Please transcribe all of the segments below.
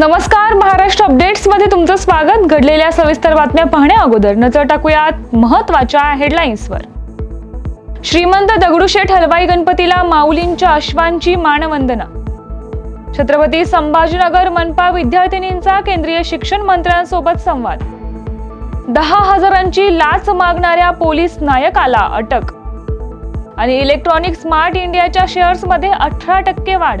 नमस्कार महाराष्ट्र अपडेट्समध्ये तुमचं स्वागत. घडलेल्या सविस्तर बातम्या पाहण्या अगोदर नजर टाकूयात महत्त्वाच्या हेडलाईन्सवर. श्रीमंत दगडूशेठ हलवाई गणपतीला माऊलींच्या अश्वांची मानवंदना. छत्रपती संभाजीनगर मनपा विद्यार्थिनींचा केंद्रीय शिक्षण मंत्र्यांसोबत संवाद. दहा हजारांची लाच मागणाऱ्या पोलीस नायकाला अटक. आणि इलेक्ट्रॉनिक स्मार्ट इंडियाच्या शेअर्समध्ये अठरा टक्के वाढ.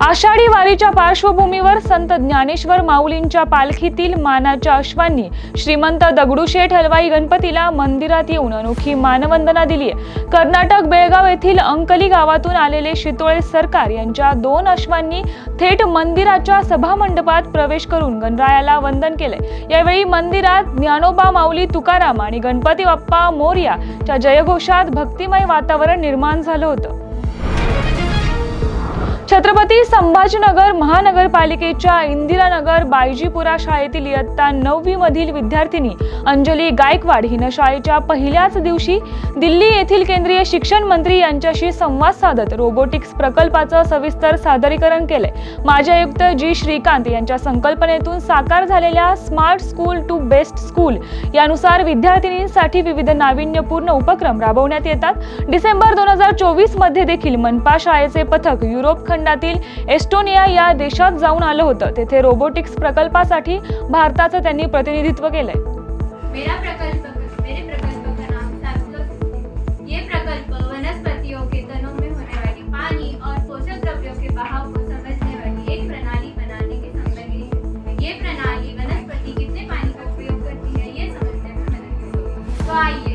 आषाढी वारीच्या पार्श्वभूमीवर संत ज्ञानेश्वर माऊलींच्या पालखीतील मानाच्या अश्वांनी श्रीमंत दगडूशेठ हलवाई गणपतीला मंदिरात येऊन अनोखी मानवंदना दिली आहे. कर्नाटक बेळगाव येथील अंकली गावातून आलेले शितोळे सरकार यांच्या दोन अश्वांनी थेट मंदिराच्या सभामंडपात प्रवेश करून गणरायाला वंदन केले यावेळी मंदिरात ज्ञानोबा माऊली तुकाराम आणि गणपती बाप्पा मोर्या च्या जयघोषात भक्तिमय वातावरण निर्माण झालं होतं. छत्रपती संभाजीनगर महानगरपालिकेच्या इंदिरानगर बायजीपुरा शाळेतील इयत्ता नववी मधील विद्यार्थिनी अंजली गायकवाड हिनं शाळेच्या पहिल्याच दिवशी दिल्ली येथील केंद्रीय शिक्षण मंत्री यांच्याशी संवाद साधत रोबोटिक्स प्रकल्पाचं सविस्तर सादरीकरण केलंय. माजी आयुक्त जी श्रीकांत यांच्या संकल्पनेतून साकार झालेल्या smart school to best school यानुसार विद्यार्थिनींसाठी विविध नाविन्यपूर्ण उपक्रम राबवण्यात येतात. डिसेंबर दोन हजार चोवीसमध्ये देखील मनपा शाळेचे पथक युरोप खंड खंडातील एस्टोनिया या देशात जाऊन आलं होतं. तेथे रोबोटिक्स प्रकल्पासाठी भारताचं त्यांनी प्रतिनिधित्व केलंय. मेरा प्रकल्प मेरे प्रकल्प का नाम ये प्रकल्प वनस्पतियों के तनों में होने वाली पानी और पोषक द्रव्यों के बहाव को समझने वाली एक प्रणाली बनाने संबंधी है। ये प्रणाली वनस्पति कितने पानी का उपयोग करती है ये समझने में मदद करेगी तो आइए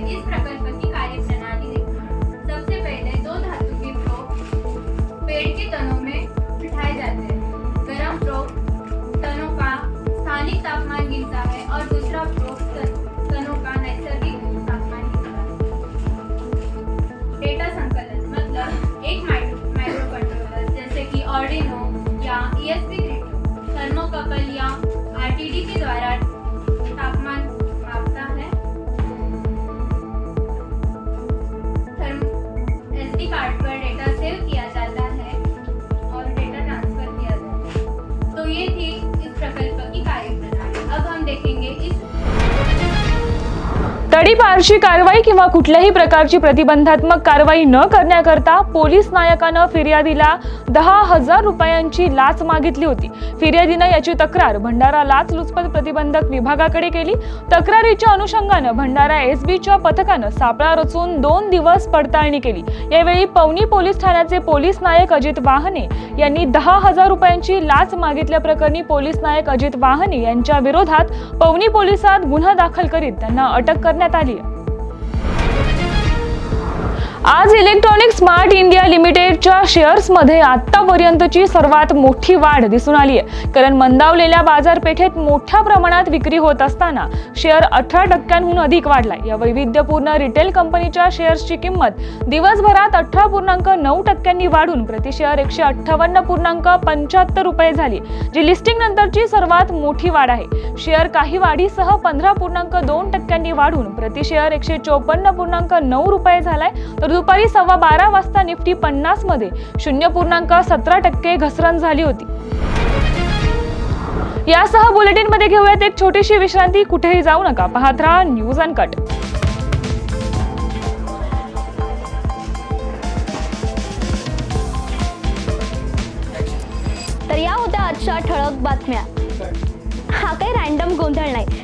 आरटीडी के तडीपारची कारवाई किंवा कुठल्याही प्रकारची प्रतिबंधात्मक कारवाई न करण्याकरता पोलीस नायकानं फिर्यादीला दहा हजार रुपयांची लाच मागितली होती. फिर्यादीनं याची तक्रार भंडारा लाच लुचपत प्रतिबंधक विभागाकडे केली. तक्रारीच्या अनुषंगानं भंडारा एस बीच्या पथकानं सापळा रचून दोन दिवस पडताळणी केली. यावेळी पवनी पोलीस ठाण्याचे पोलीस नायक अजित वाहने यांनी दहा हजार रुपयांची लाच मागितल्याप्रकरणी पोलीस नायक अजित वाहने यांच्या विरोधात पवनी पोलिसात गुन्हा दाखल करीत त्यांना अटक करण्यात आली आहे आज इलेक्ट्रॉनिक स्मार्ट इंडिया लिमिटेडच्या शेअर्समध्ये आतापर्यंतची सर्वात मोठी वाढ दिसून आली आहे कारण मंदावलेल्या बाजारपेठेत मोठ्या प्रमाणात विक्री होत असताना शेअर अठरा टक्क्यांहून अधिक वाढला या वैविध्यपूर्ण रिटेल कंपनीच्या शेअर्सची किंमत दिवसभरात अठरा पूर्णांक नऊ टक्क्यांनी वाढून प्रति शेअर एकशे अठ्ठावन्न पूर्णांक पंच्याहत्तर रुपये झाली जी लिस्टिंग नंतरची सर्वात मोठी वाढ आहे. शेअर काही वाढीसह पंधरा पूर्णांक दोन टक्क्यांनी वाढून प्रति शेअर एकशे चोपन्न पूर्णांक नऊ रुपये झालाय तर दुपारी सव्वा बारा वाजता निफ्टी पन्नासमध्ये शून्य पूर्णांक सतरा टक्के घसरण झाली होती. यासह बुलेटिनमध्ये घेऊयात एक छोटीशी विश्रांती. कुठेही जाऊ नका. पाहत राहा न्यूज अनकट. तर या होत्या आजच्या ठळक बातम्या. हा काही रॅन्डम गोंधळ नाही.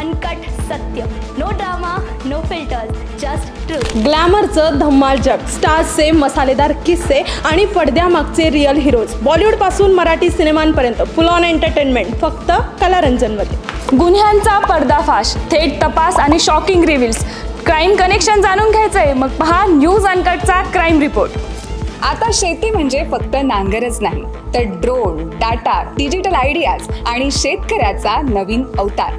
अनकट सत्य. No drama no filter just truth ग्लॅमरचं धम्माल जग. स्टार्सचे मसालेदार किस्से आणि पडद्यामागचे रिअल हिरोज बॉलिवूडपासून मराठी सिनेमांपर्यंत फुल ऑन एंटरटेनमेंट फक्त कलारंजनमध्ये. गुन्ह्यांचा पर्दाफाश थेट तपास आणि शॉकिंग रिव्हिल्स क्राईम कनेक्शन जाणून घ्यायचंय. मग पहा न्यूज अनकटचा क्राईम रिपोर्ट आता शेती म्हणजे फक्त नांगरच नाही तर ड्रोन डाटा डिजिटल आयडियाज आणि शेतकऱ्याचा नवीन अवतार.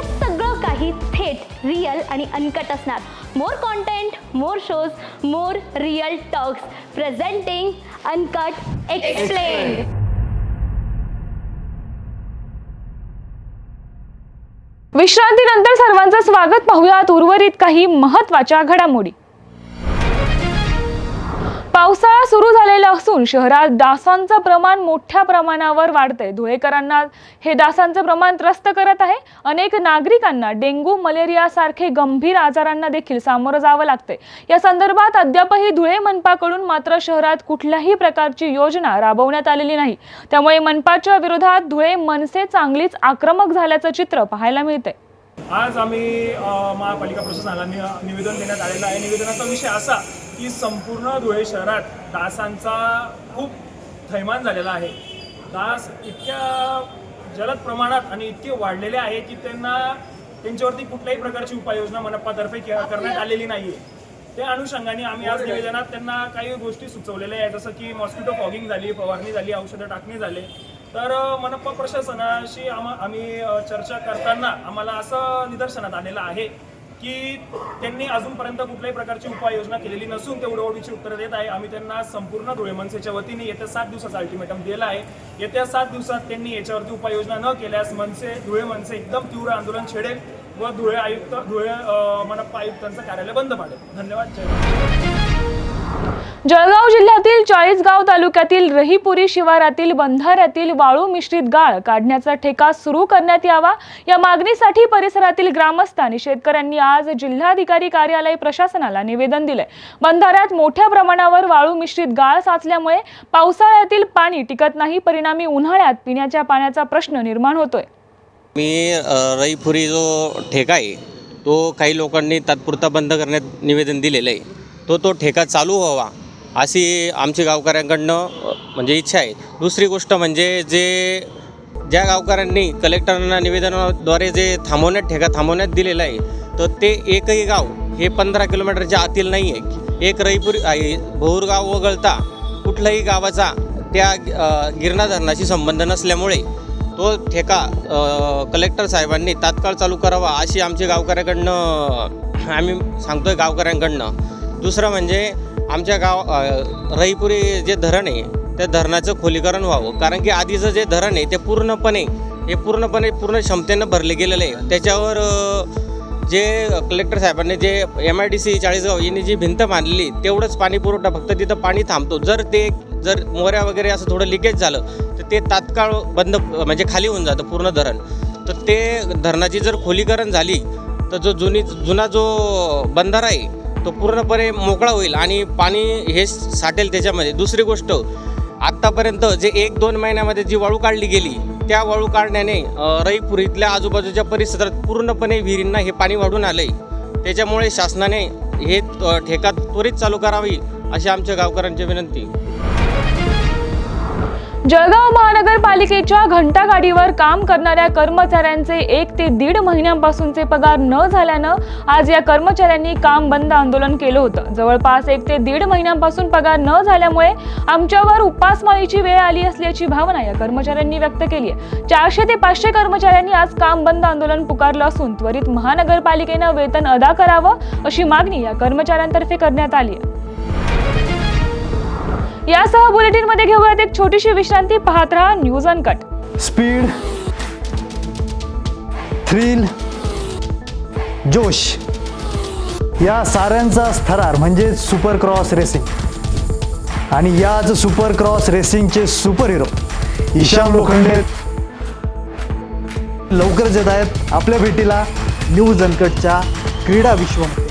रिअल आणि अनकट असणार. More content more shows more real talks presenting uncut explain विश्रांतीनंतर सर्वांचं स्वागत. पाहुयात उर्वरित काही महत्त्वाच्या घडामोडी. पावसाळा सुरू झालेला असून शहरात डासांचं प्रमाण मोठ्या प्रमाणावर वाढतंय. धुळेकरांना हे डासांचं प्रमाण त्रस्त करत आहे. अनेक नागरिकांना डेंग्यू मलेरिया सारखे गंभीर आजारांना देखील सामोरं जावं लागतंय. या संदर्भात अद्यापही धुळे मनपाकडून मात्र शहरात कुठल्याही प्रकारची योजना राबवण्यात आलेली नाही. त्यामुळे मनपाच्या विरोधात धुळे मनसे चांगलीच आक्रमक झाल्याचं चित्र पाहायला मिळतंय. आज आम्ही महापालिका प्रशासनाला निवेदन देण्यात आलेलं आहे. निवेदनाचा विषय असा की संपूर्ण धुळे शहरात डासांचा खूप थैमान झालेला आहे. डास इतक्या जलद प्रमाणात आणि इतके वाढलेले आहे की त्यांना त्यांच्यावरती कुठल्याही प्रकारची उपाययोजना मनपातर्फे के- करण्यात आलेली नाही आहे त्या अनुषंगाने आम्ही आज निवेदनात त्यांना काही गोष्टी सुचवलेल्या आहेत जसं की मॉस्किटो फॉगिंग झाली फवारणी झाली औषधं टाकणे झाले. तर अ, मनपा प्रशासनाशी आम्हा आम्ही चर्चा करताना आम्हाला असं निदर्शनात आलेलं आहे की त्यांनी अजूनपर्यंत कुठल्याही प्रकारची उपाययोजना केलेली नसून ते उडवडीची उत्तरं देत आहे. आम्ही त्यांना संपूर्ण धुळे मनसेच्या वतीने येत्या सात दिवसाचा अल्टिमेटम दिला आहे. येत्या सात दिवसात त्यांनी याच्यावरती उपाययोजना न केल्यास मनसे धुळे मनसे एकदम तीव्र आंदोलन छेडेल व धुळे आयुक्त धुळे मनप्पा मनपा आयुक्तांचं कार्यालय बंद पाडेल. धन्यवाद. जय जळगाव जिल्ह्यातील चाळीसगाव तालुक्यातील रहीपुरी शिवारातील बंधाऱ्यातील वाळू मिश्रित गाळ काढण्याचा ठेका सुरू करण्यात यावा या मागणीसाठी परिसरातील ग्रामस्थ आणि शेतकऱ्यांनी आज जिल्हाधिकारी कार्यालय प्रशासनाला निवेदन दिले बंधाऱ्यात मोठ्या प्रमाणावर वाळू मिश्रित गाळ साचल्यामुळे पावसाळ्यातील पाणी टिकत नाही परिणामी उन्हाळ्यात पिण्याच्या पाण्याचा प्रश्न निर्माण होतोय. मी रहीपुरी रईपुरी जो ठेका आहे तो काही लोकांनी तात्पुरता बंद करण्यात निवेदन दिलेलं आहे. तो तो ठेका चालू व्हावा अशी आमची गावकऱ्यांकडनं म्हणजे इच्छा आहे. दुसरी गोष्ट म्हणजे जे ज्या गावकऱ्यांनी कलेक्टरांना निवेदनाद्वारे जे थांबवण्यात ठेका थांबवण्यात दिलेला आहे तर ते एकही गाव हे पंधरा किलोमीटरच्या आतील नाही आहे एक रईपुरी आहे, भोरगाव वगळता कुठल्याही गावाचा त्या गिरणा धरणाशी संबंध नसल्यामुळे तो ठेका कलेक्टर साहेबांनी तात्काळ चालू करावा अशी आमची गावकऱ्याकडनं आम्ही सांगतोय गावकऱ्यांकडनं. दुसरं म्हणजे आमच्या गाव रईपुरी जे धरण आहे त्या धरणाचं खोलीकरण व्हावं. कारण की आधीचं जे धरण आहे ते पूर्णपणे हे पूर्णपणे पूर्ण क्षमतेनं भरले गेलेलं आहे. त्याच्यावर जे कलेक्टर साहेबांनी जे M I D C Chalisgaon यांनी जी भिंत बांधली तेवढंच पाणी पुरवठा फक्त तिथं पाणी थांबतो. जर ते जर मोऱ्या वगैरे असं थोडं लिकेज झालं तर ते तात्काळ बंद म्हणजे खाली होऊन जातं पूर्ण धरण. तर ते धरणाची जर खोलीकरण झाली तर जो जुनी जुना जो बंधारा आहे तो पूर्णपणे मोकळा होईल आणि पाणी हे साठेल त्याच्यामध्ये. दुसरी गोष्ट आत्तापर्यंत जे एक दोन महिन्यामध्ये जी वाळू काढली गेली त्या वाळू काढण्याने रईपुरीतल्या रईपूर इथल्या आजूबाजूच्या परिसरात पूर्णपणे विहिरींना हे पाणी वाढून आलं आहे त्याच्यामुळे शासनाने हे ठेका त्वरित चालू करावी अशी आमच्या गावकऱ्यांची विनंती. जळगाव महानगरपालिकेच्या घंटागाडीवर काम करणाऱ्या कर्मचाऱ्यांचे एक ते दीड महिन्यांपासूनचे पगार न झाल्यानं आज या कर्मचाऱ्यांनी काम बंद आंदोलन केलं होतं. जवळपास एक ते दीड महिन्यांपासून पगार न झाल्यामुळे आमच्यावर उपासमारीची वेळ आली असल्याची भावना या कर्मचाऱ्यांनी व्यक्त केली आहे. चारशे ते पाचशे कर्मचाऱ्यांनी आज काम बंद आंदोलन पुकारलं असून त्वरित महानगरपालिकेनं वेतन अदा करावं अशी मागणी या कर्मचाऱ्यांतर्फे करण्यात आली आहे. यासह बुलेटिनमध्ये घेऊयात एक छोटीशी विश्रांती. पाहत राहा न्यूज अनकट. स्पीड थ्रिल जोश. या साऱ्यांचा थरार म्हणजे सुपर क्रॉस रेसिंग. आणि याच सुपर क्रॉस रेसिंगचे सुपर हिरो ईशान लोखंडे. लवकरच येत आहेत आपल्या भेटीला न्यूज अनकटच्या क्रीडा विश्वामध्ये.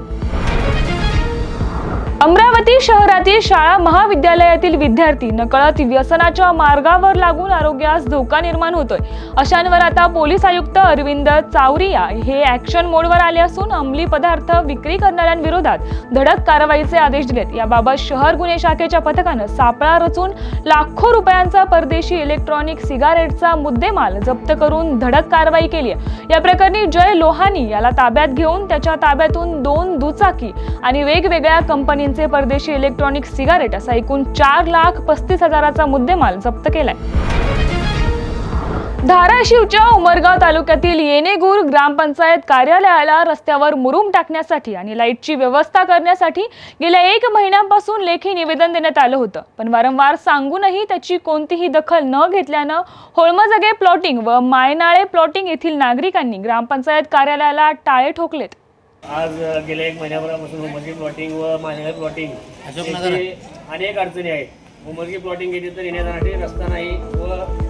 अमरावती शहरातील शाळा महाविद्यालयातील विद्यार्थी नकळत व्यसनाच्या मार्गावर लागून आरोग्यास धोका निर्माण होतोय. अशांवर आता पोलीस आयुक्त अरविंद चावरिया हे ऍक्शन मोडवर आले असून अंमली पदार्थ विक्री करणाऱ्यांविरोधात धडक कारवाईचे आदेश दिलेत. याबाबत शहर गुन्हे शाखेच्या पथकानं सापळा रचून लाखो रुपयांचा परदेशी इलेक्ट्रॉनिक सिगारेटचा मुद्देमाल जप्त करून धडक कारवाई केली आहे. या प्रकरणी जय लोहानी याला ताब्यात घेऊन त्याच्या ताब्यातून दोन दुचाकी आणि वेगवेगळ्या कंपनी कंपनींचे परदेशी इलेक्ट्रॉनिक सिगारेट असा एकूण चार लाख पस्तीस हजाराचा मुद्देमाल जप्त केलाय. धाराशिवच्या उमरगाव तालुक्यातील येणेगूर ग्रामपंचायत कार्यालयाला रस्त्यावर मुरुम टाकण्यासाठी आणि लाईटची व्यवस्था करण्यासाठी गेल्या एक महिन्यापासून लेखी निवेदन देण्यात आलं होतं. पण वारंवार सांगूनही त्याची कोणतीही दखल न घेतल्यानं होळमजगे प्लॉटिंग व मायनाळे प्लॉटिंग येथील नागरिकांनी ग्रामपंचायत कार्यालयाला टाळे ठोकलेत. आज गेल्या एक महिन्याभरापासून उमरगी प्लॉटिंग व मानेला प्लॉटिंग अनेक अडचणी आहेत. उमरगी प्लॉटिंग येथे तर येण्यासाठी रस्ता नाही व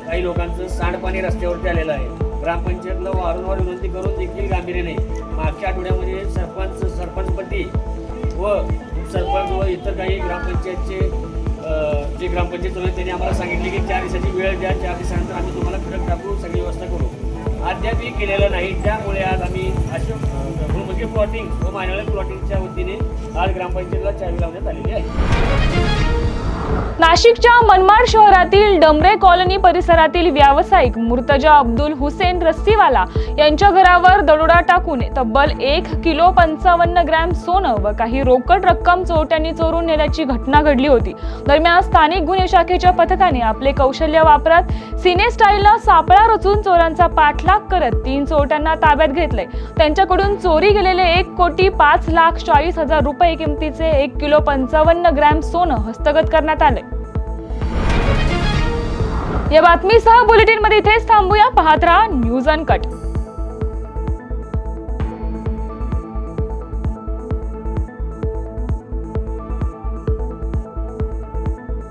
काही लोकांचं सांडपाणी रस्त्यावरती आलेलं आहे. ग्रामपंचायतला वारंवार विनंती करून देखील गांभीर्य नाही मागच्या आठवड्यामध्ये सरपंच सरपंचपती व सरपंच व इतर काही ग्रामपंचायतचे जे ग्रामपंचायत आहेत त्यांनी आम्हाला सांगितले की चार दिवसाची वेळ द्या चार दिवसानंतर आम्ही तुम्हाला खडक टाकू सगळी व्यवस्था करू. अद्यापही केलेलं नाही. त्यामुळे आज आम्ही अशोक प्लॉटिंग व मायनाळे प्लॉटिंगच्या वतीने आज ग्रामपंचायतीला चावी लावण्यात आलेली आहे. नाशिकच्या मनमाड शहरातील डमरे कॉलनी परिसरातील व्यावसायिक मुर्तजा अब्दुल हुसेन रस्सीवाला यांच्या घरावर दरोडा टाकून तब्बल एक किलो पंचावन्न ग्रॅम सोनं व काही रोकड रक्कम चोरट्यांनी चोरून नेल्याची घटना घडली होती. दरम्यान स्थानिक गुन्हे शाखेच्या पथकाने आपले कौशल्य वापरत सिने स्टाईलनं सापळा रचून चोरांचा पाठलाग करत तीन चोरट्यांना ताब्यात घेतले त्यांच्याकडून चोरी गेलेले एक कोटी पाच लाख चाळीस हजार रुपये किमतीचे एक किलो पंचावन्न ग्रॅम सोनं हस्तगत करण्यात आले या बातमीसह बुलेटिनमध्ये इथेच थांबूया. पाहत राहा न्यूज अनकट.